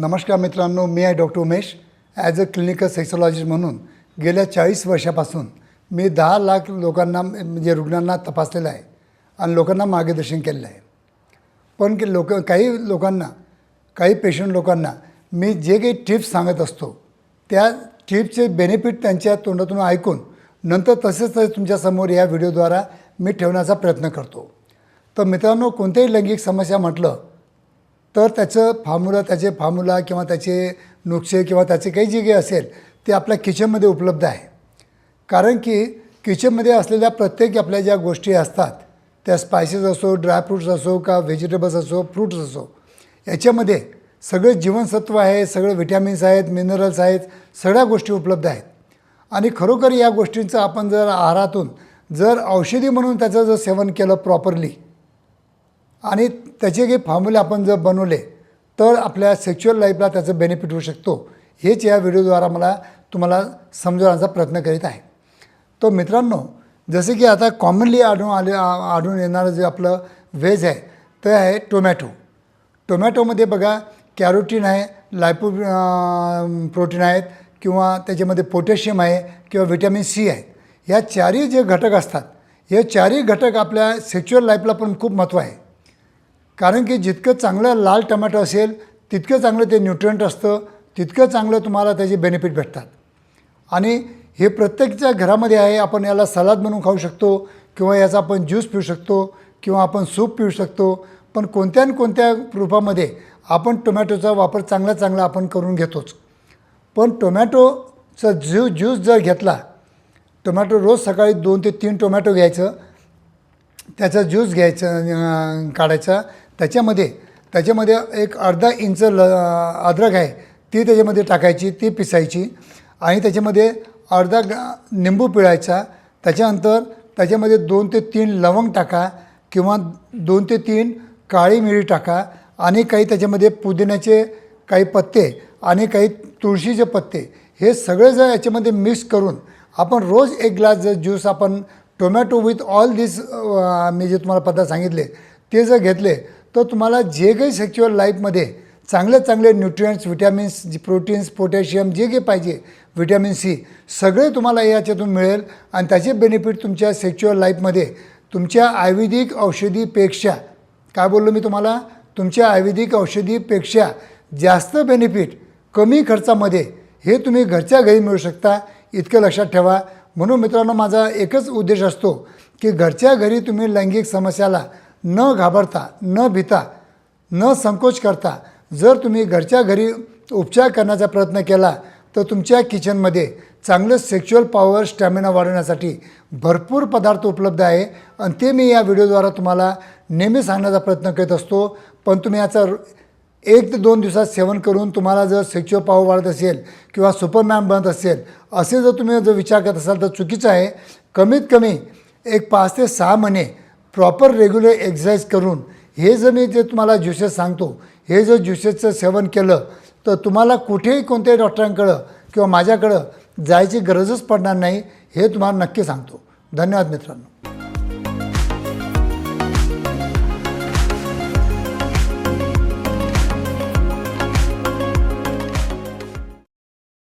नमस्कार मित्रांनो मी आहे doctor Umesh. As a clinical sexologist म्हणून गेल्या चाळीस वर्षापासून मी दहा लाख लोकांना म्हणजे रुग्णांना तपासलेलं आहे आणि लोकांना मार्गदर्शन केलेलं आहे. पण की लोक काही लोकांना काही पेशंट लोकांना मी जे काही टिप्स सांगत असतो त्या टिप्सचे बेनिफिट त्यांच्या तोंडातून ऐकून नंतर तसेच तसे तुमच्यासमोर या व्हिडिओद्वारा मी ठेवण्याचा प्रयत्न करतो. तर मित्रांनो कोणत्याही लैंगिक समस्या म्हटलं तर त्याचं फॉर्म्युला त्याचे फॉर्म्युला किंवा त्याचे नुकसे किंवा त्याचे काही जे काही असेल ते आपल्या किचनमध्ये उपलब्ध आहे. कारण की किचनमध्ये असलेल्या प्रत्येक आपल्या ज्या गोष्टी असतात त्या स्पायसेस असो ड्रायफ्रूट्स असो का व्हेजिटेबल्स असो फ्रूट्स असो याच्यामध्ये सगळे जीवनसत्व आहे सगळे विटॅमिन्स आहेत मिनरल्स आहेत सगळ्या गोष्टी उपलब्ध आहेत. आणि खरोखर या गोष्टींचं आपण जर आहारातून जर औषधी म्हणून त्याचं जर सेवन केलं प्रॉपरली आणि त्याचे काही फॉर्म्युले आपण जर बनवले तर आपल्या सेक्च्युअल लाईफला त्याचं बेनिफिट होऊ शकतो. हेच या व्हिडिओद्वारा मला तुम्हाला समजवण्याचा प्रयत्न करीत आहे. तो मित्रांनो जसे की आता कॉमनली आढळून आले आढळून येणारं जे आपलं व्हेज आहे ते आहे टोमॅटो टोमॅटोमध्ये बघा कॅरोटीन आहे लायपो प्रोटीन आहेत किंवा त्याच्यामध्ये पोटॅशियम आहे किंवा व्हिटॅमिन सी आहे. या चारही जे घटक असतात हे चारही घटक आपल्या सेक्च्युअल लाईफला पण खूप महत्त्व आहे. कारण की जितकं चांगलं लाल टमाटो असेल तितकं चांगलं ते न्यूट्रंट असतं तितकं चांगलं तुम्हाला त्याचे बेनिफिट भेटतात. आणि हे प्रत्येकच्या घरामध्ये आहे आपण याला सलाद बनवून खाऊ शकतो किंवा याचा आपण ज्यूस पिऊ शकतो किंवा आपण सूप पिऊ शकतो. पण कोणत्या न कोणत्या रूपामध्ये आपण टोमॅटोचा वापर चांगला चांगला आपण करून घेतोच. पण टोमॅटोचा ज्यू ज्यूस जर घेतला टोमॅटो रोज सकाळी दोन ते तीन टोमॅटो घ्यायचं त्याचा ज्यूस घ्यायचा काढायचा त्याच्यामध्ये त्याच्यामध्ये एक अर्धा इंच ल अद्रक आहे ती त्याच्यामध्ये टाकायची ती पिसायची आणि त्याच्यामध्ये अर्धा निंबू पिळायचा. त्याच्यानंतर त्याच्यामध्ये दोन ते तीन लवंग टाका किंवा दोन ते तीन काळी मिरी टाका आणि काही त्याच्यामध्ये पुदिन्याचे काही पत्ते आणि काही तुळशीचे पत्ते. हे सगळे जर याच्यामध्ये मिक्स करून आपण रोज एक ग्लास जर ज्यूस आपण टोमॅटो विथ ऑल दिस मी जे तुम्हाला पदार्थ सांगितले ते जर घेतले तर तुम्हाला जे काही सेक्च्युअल लाईफमध्ये चांगले चांगले न्यूट्रियंट्स विटॅमिन्स प्रोटीन्स पोटॅशियम जे काही पाहिजे व्हिटॅमिन सी सगळे तुम्हाला याच्यातून मिळेल. आणि त्याचे बेनिफिट तुमच्या सेक्च्युअल लाईफमध्ये तुमच्या आयुर्वेदिक औषधीपेक्षा काय बोललो मी तुम्हाला? तुमच्या आयुर्वेदिक औषधीपेक्षा जास्त बेनिफिट कमी खर्चामध्ये हे तुम्ही घरच्या घरी मिळू शकता. इतकं लक्षात ठेवा. म्हणून मित्रांनो माझा एकच उद्देश असतो की घरच्या घरी तुम्ही लैंगिक समस्याला न घाबरता न भिता न संकोच करता जर तुम्ही घरच्या घरी उपचार करण्याचा प्रयत्न केला तर तुमच्या किचनमध्ये चांगलं सेक्च्युअल पॉवर स्टॅमिना वाढवण्यासाठी भरपूर पदार्थ उपलब्ध आहे. आणि ते मी या व्हिडिओद्वारा तुम्हाला नेहमी सांगण्याचा प्रयत्न करत असतो. पण तुम्ही याचा एक ते दोन दिवसात सेवन करून तुम्हाला जर सेक्च्युअल पॉवर वाढत असेल किंवा सुपरमॅन बनत असेल असे जर तुम्ही जर विचार करत असाल तर चुकीचं आहे. कमीत कमी एक पाच ते सहा महिने प्रॉपर रेग्युलर एक्सरसाइज करून हे जर मी जे तुम्हाला ज्युसेस सांगतो हे जर ज्युसेसचं सेवन केलं तर तुम्हाला कुठेही कोणत्याही डॉक्टरांकडं किंवा माझ्याकडं जायची गरजच पडणार नाही हे तुम्हाला नक्की सांगतो. धन्यवाद मित्रांनो.